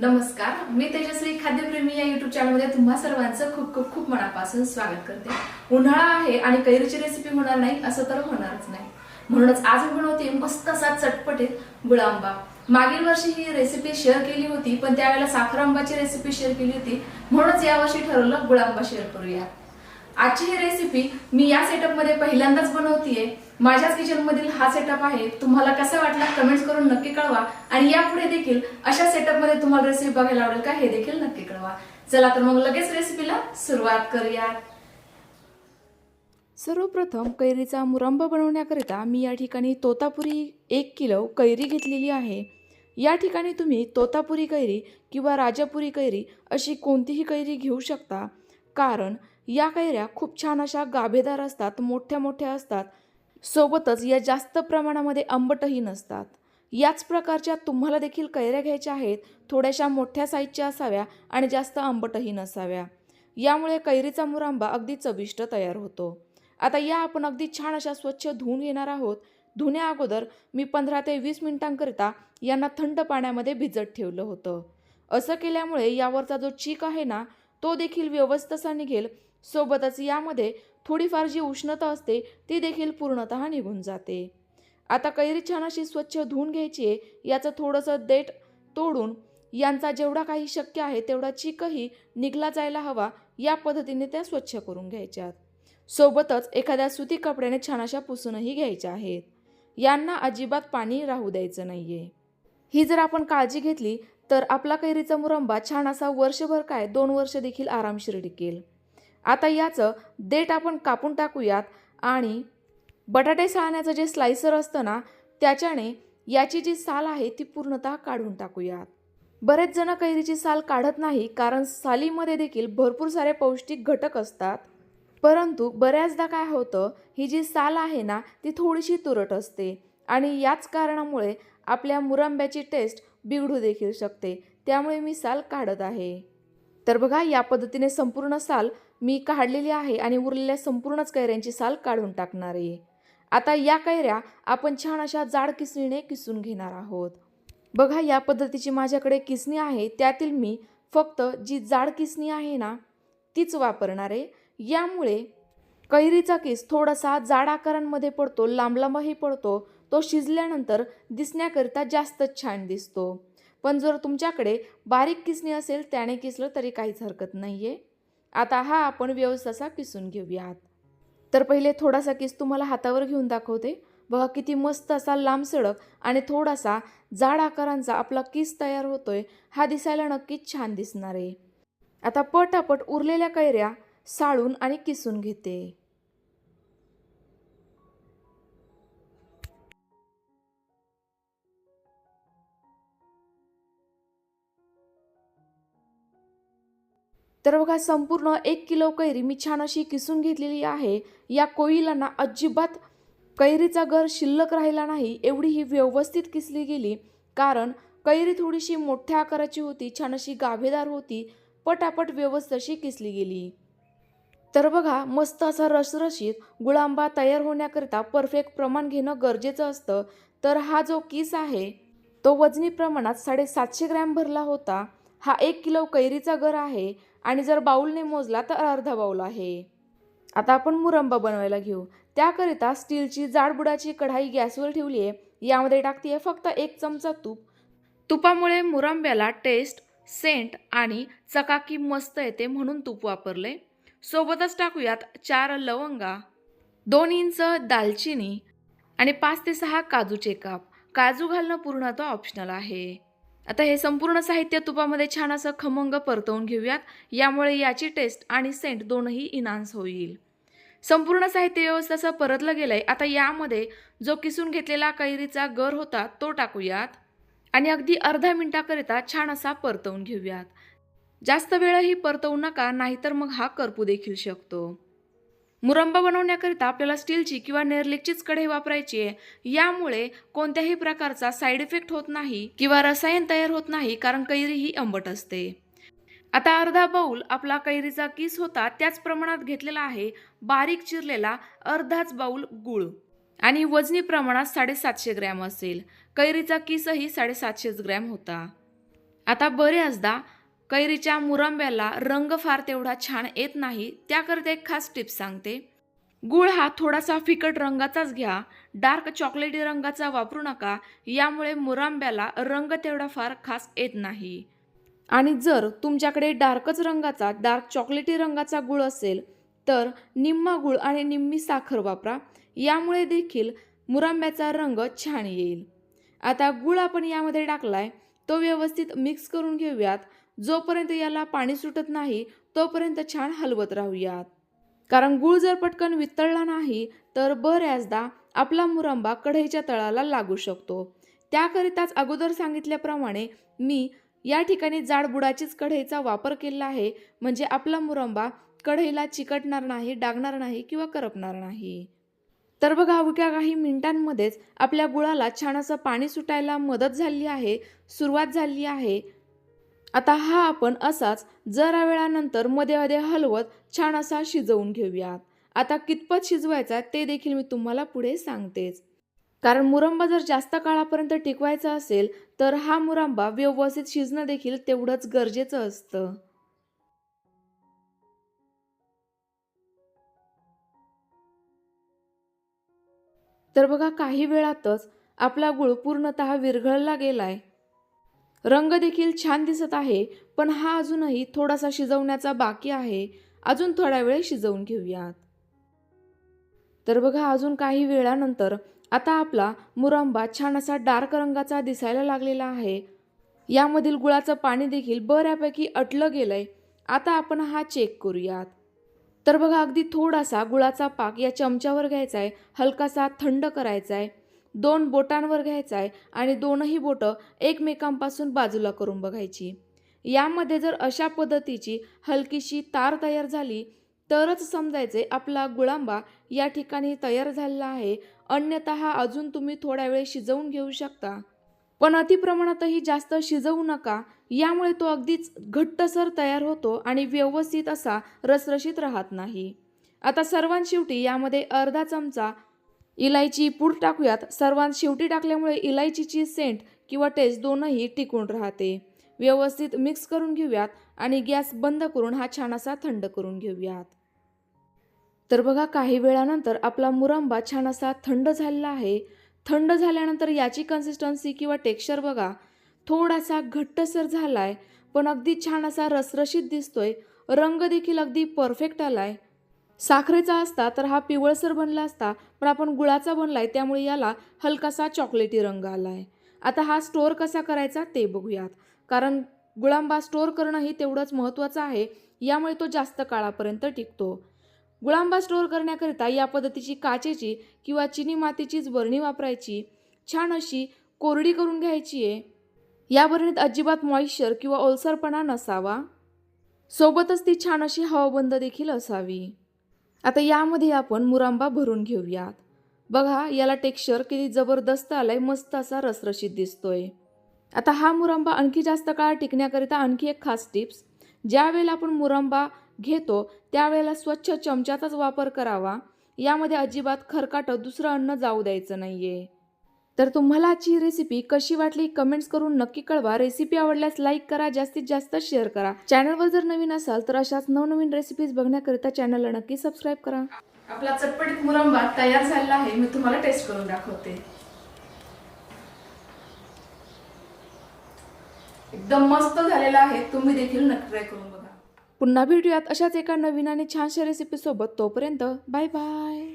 नमस्कार मी तेजश्री खाद्यप्रेमी या युट्यूब चॅनलमध्ये तुम्हा सर्वांचं खूप खूप खूप मनापासून स्वागत करते. उन्हाळा आहे आणि कैरीची रेसिपी होणार नाही असं तर होणारच नाही. म्हणूनच आज मी बनवते मस्त असा चटपटीत गुळांबा मागील वर्षी ही रेसिपी शेअर केली होती पण त्यावेळेला साखर आंबाची रेसिपी शेअर केली होती. म्हणूनच यावर्षी ठरवलं गुळांबा शेअर करूया. आजची ही रेसिपी मी या सेटअपमध्ये पहिल्यांदाच बनवतीये. माझ्याच किचन मधील हा सेटअप आहे. तुम्हाला कसा वाटला कमेंट्स करून नक्की कळवा. आणि यापुढे देखील अशा सेटअपमध्ये तुम्हाला रेसिपी बघायला आवडेल का हे देखील नक्की कळवा. चला तर मग लगेच रेसिपीला सुरुवात करूया सर्वप्रथम कैरीचा मुरंबा बनवण्याकरिता मी या ठिकाणी तोतापुरी एक किलो कैरी घेतलेली आहे. या ठिकाणी तुम्ही तोतापुरी कैरी किंवा राजापुरी कैरी अशी कोणतीही कैरी घेऊ शकता. कारण या कैऱ्या खूप छान अशा गाभेदार असतात मोठ्या मोठ्या असतात. सोबतच या जास्त प्रमाणामध्ये आंबटही नसतात. याच प्रकारच्या तुम्हाला देखील कैऱ्या घ्यायच्या आहेत थोड्याशा मोठ्या साईजच्या असाव्या आणि जास्त आंबटही नसाव्या. यामुळे कैरीचा मुरांबा अगदी चविष्ट तयार होतो. आता या आपण अगदी छान अशा स्वच्छ धुवून घेणार आहोत. धुण्या अगोदर मी पंधरा ते वीस मिनिटांकरिता यांना थंड पाण्यामध्ये भिजत ठेवलं होतं. असं केल्यामुळे यावरचा जो चीक आहे ना तो देखील व्यवस्थित निघेल सोबतच यामध्ये थोडीफार जी उष्णता असते ती देखील पूर्णतः निघून जाते. आता कैरी छान अशी स्वच्छ धुवून घ्यायची आहे याचं थोडंसं देठ तोडून यांचा जेवढा काही शक्य आहे तेवढा चिकही निघला जायला हवा या पद्धतीने त्या स्वच्छ करून घ्यायच्यात. सोबतच एखाद्या सुती कपड्याने छान अशा पुसूनही घ्यायच्या आहेत. यांना अजिबात पाणी राहू द्यायचं नाही आहे ही जर आपण काळजी घेतली तर आपला कैरीचा मुरंबा छान असा वर्षभर काय दोन वर्ष देखील आरामशीर टिकेल. आता याचं देठ आपण कापून टाकूयात आणि बटाटे साळण्याचं जे स्लायसर असतं ना त्याच्याने याची जी साल आहे ती पूर्णतः काढून टाकूयात. बरेच जण कैरीची साल काढत नाही कारण सालीमध्ये देखील भरपूर सारे पौष्टिक घटक असतात. परंतु बऱ्याचदा काय होतं ही जी साल आहे ना ती थोडीशी तुरट असते आणि याच कारणामुळे आपल्या मुरांब्याची टेस्ट बिघडू देखील शकते. त्यामुळे मी साल काढत आहे. तर बघा या पद्धतीने संपूर्ण साल मी काढलेली आहे आणि उरलेल्या संपूर्णच कैऱ्यांची साल काढून टाकणार आहे. आता या कैऱ्या आपण छान अशा जाड किसणीने किसून घेणार आहोत. बघा या पद्धतीची माझ्याकडे किसणी आहे. त्यातील मी फक्त जी जाड किसणी आहे ना तीच वापरणार आहे. यामुळे कैरीचा किस थोडासा जाड आकारांमध्ये पडतो लांबलांबही पडतो. तो शिजल्यानंतर दिसण्याकरिता जास्तच छान दिसतो. पण जर तुमच्याकडे बारीक किसणी असेल त्याने किसलं तरी काहीच हरकत नाही आहे आता हा आपण व्यवस्थित असा किसून घेऊयात. तर पहिले थोडासा किस तुम्हाला हातावर घेऊन दाखवते. बघा किती मस्त असा लांब सडक आणि थोडासा जाड आकारांचा आपला किस तयार होतोय. हा दिसायला नक्कीच छान दिसणार आहे. आता पटापट उरलेल्या कैऱ्या साळून आणि किसून घेते. तर बघा संपूर्ण एक किलो कैरी मी छान अशी किसून घेतलेली आहे. या कोळीला अजिबात कैरीचा गर शिल्लक राहिला नाही एवढी ही व्यवस्थित किसली गेली. कारण कैरी थोडीशी मोठ्या आकाराची होती छान अशी गाभेदार होती पटापट व्यवस्थित किसली गेली. तर बघा मस्त असा रसरशीत गुळांबा तयार होण्याकरिता परफेक्ट प्रमाण घेणं गरजेचं असतं. तर हा जो किस आहे तो वजनी प्रमाणात साडेसातशे ग्रॅम भरला होता. हा एक किलो कैरीचा गर आहे. आणि जर बाऊलने मोजला तर अर्धा बाऊल आहे. आता आपण मुरंबा बनवायला घेऊ. त्याकरिता स्टीलची जाडबुडाची कढाई गॅसवर ठेवली आहे यामध्ये टाकते फक्त एक चमचा तूप. तुपामुळे मुरंब्याला टेस्ट सेंट आणि चकाकी मस्त येते म्हणून तूप वापरले. सोबतच टाकूयात चार लवंगा दोन इंच दालचिनी आणि पाच ते सहा काजूचे काप. काजू घालणं पूर्णतः ऑप्शनल आहे. आता हे संपूर्ण साहित्य तुपामध्ये छान असं खमंग परतवून घेऊयात. यामुळे याची टेस्ट आणि सेंट दोनही इनान्स होईल. संपूर्ण साहित्य व्यवस्था असं परतलं गेलं आहे आता यामध्ये जो किसून घेतलेला कैरीचा गर होता तो टाकूयात. आणि अगदी अर्धा मिनिटाकरिता छान असा परतवून घेऊयात. जास्त वेळही परतवू नका नाहीतर मग हा करपू देखील शकतो. मुरंबा बनवण्याकरिता आपल्याला स्टीलची किंवा नेरलिकचीच कढई वापरायची आहे. यामुळे कोणत्याही प्रकारचा साईड इफेक्ट होत नाही किंवा रसायन तयार होत नाही कारण कैरी ही आंबट असते. आता अर्धा बाऊल आपला कैरीचा किस होता त्याच प्रमाणात घेतलेला आहे. बारीक चिरलेला अर्धाच बाऊल गूळ. आणि वजनी प्रमाणात साडेसातशे ग्रॅम असेल. कैरीचा किसही साडेसातशेच ग्रॅम होता. आता बऱ्याचदा कैरीच्या मुरंब्याला रंग फार तेवढा छान येत नाही त्याकरता एक खास टिप्स सांगते. गुळ हा थोडासा फिकट रंगाचाच घ्या डार्क चॉकलेटी रंगाचा वापरू नका यामुळे मुरांब्याला रंग तेवढा फार खास येत नाही. आणि जर तुमच्याकडे डार्कच रंगाचा डार्क चॉकलेटी रंगाचा गुळ असेल तर निम्मा गुळ आणि निम्मी साखर वापरा यामुळे देखील मुरांब्याचा रंग छान येईल. आता गुळ आपण यामध्ये टाकलाय तो व्यवस्थित मिक्स करून घेऊयात. जोपर्यंत याला पाणी सुटत नाही तोपर्यंत छान हलवत राहूयात. कारण गुळ जर पटकन वितळला नाही तर बऱ्याचदा आपला मुरंबा कढईच्या तळाला लागू शकतो. त्याकरिताच अगोदर सांगितल्याप्रमाणे मी या ठिकाणी जाडबुडाचीच कढईचा वापर केला आहे म्हणजे आपला मुरंबा कढईला चिकटणार नाही डागणार नाही किंवा करपणार नाही. तर बघा अवघ्या काही मिनिटांमध्येच आपल्या गुळाला छान असं पाणी सुटायला मदत झाली आहे सुरुवात झाली आहे. आता हा आपण असाच जरा वेळानंतरमध्ये मध्ये हलवत छान असा शिजवून घेऊयात. आता कितपत शिजवायचा ते देखील मी तुम्हाला पुढे सांगतेच. कारण मुरंबा जर जास्त काळापर्यंत टिकवायचा असेल तर हा मुरंबा व्यवस्थित शिजणं देखील तेवढंच गरजेचं असतं. तर बघा काही वेळातच आपला गुळ पूर्णतः विरघळला गेलाय. रंग देखील छान दिसत आहे पण हा अजूनही थोडासा शिजवण्याचा बाकी आहे. अजून थोडा वेळ शिजवून घेऊयात. तर बघा अजून काही वेळानंतर आता आपला मुरंबा छान असा डार्क रंगाचा दिसायला लागलेला आहे. यामधील गुळाचं पाणी देखील बऱ्यापैकी अटलं गेलंय. आता आपण हा चेक करूयात. तर बघा अगदी थोडासा गुळाचा पाक या चमच्यावर घ्यायचा आहे हलकासा थंड करायचा आहे दोन बोटांवर घ्यायचा आहे आणि दोनही बोटं एकमेकांपासून बाजूला करून बघायची. यामध्ये जर अशा पद्धतीची हलकीशी तार तयार झाली तरच समजायचे आपला गुळांबा या ठिकाणी तयार झालेला आहे. अन्यथा अजून तुम्ही थोड्या वेळ शिजवून घेऊ शकता. पण अतिप्रमाणातही जास्त शिजवू नका. यामुळे तो अगदीच घट्टसर तयार होतो आणि व्यवस्थित असा रसरशीत राहत नाही. आता सर्वांशेवटी यामध्ये अर्धा चमचा इलायची पूड टाकूयात. सर्वांत शेवटी टाकल्यामुळे इलायचीची सेंट किंवा टेस्ट दोनही टिकून राहते. व्यवस्थित मिक्स करून घेऊयात आणि गॅस बंद करून हा छान असा थंड करून घेऊयात. तर बघा काही वेळानंतर आपला मुरंबा छान असा थंड झालेला आहे. थंड झाल्यानंतर याची कन्सिस्टन्सी किंवा टेक्स्चर बघा. थोडासा घट्टसर झाला आहे पण अगदी छान असा रसरशीत दिसतोय. रंग देखील अगदी परफेक्ट आलाय. साखरेचा असता तर हा पिवळसर बनला असता पण आपण गुळाचा बनला आहे त्यामुळे याला हलकासा चॉकलेटी रंग आला आहे आता हा स्टोअर कसा करायचा ते बघूयात. कारण गुळांबा स्टोअर करणंही तेवढंच महत्त्वाचं आहे यामुळे तो जास्त काळापर्यंत टिकतो. गुळांबा स्टोअर करण्याकरिता या पद्धतीची काचेची किंवा चिनी मातीचीच बरणी वापरायची. छान अशी कोरडी करून घ्यायची आहे. या बरणीत अजिबात मॉइश्चर किंवा ओलसरपणा नसावा. सोबतच ती छान अशी हवाबंद देखील असावी. आता यामध्ये आपण मुरांबा भरून घेऊयात. बघा याला टेक्स्चर किती जबरदस्त आलाय मस्त असा रसरशीत दिसतोय. आता हा मुरांबा आणखी जास्त काळ टिकण्याकरिता आणखी एक खास टिप्स. ज्यावेळेला आपण मुरांबा घेतो त्यावेळेला स्वच्छ चमच्याचाच वापर करावा. यामध्ये अजिबात खरकाटं दुसरं अन्न जाऊ द्यायचं नाही आहे तर तुम्हाला आजची रेसिपी कशी वाटली कमेंट्स करून नक्की कळवा. रेसिपी आवडल्यास लाईक करा जास्तीत जास्त शेअर करा. चॅनलवर जर नवीन असाल तर अशाच नवनवीन रेसिपीज बघण्याकरिता चॅनलला नक्की सबस्क्राईब करा. आपला चटपटीत मुरंबा तयार झालेला आहे. मी तुम्हाला टेस्ट करून दाखवते. एकदम मस्त झालेला आहे. तुम्ही देखील नक्की ट्राय करून बघा. पुन्हा भेटूयात अशाच एका नवीन आणि छानशा रेसिपी सोबत. तोपर्यंत बाय बाय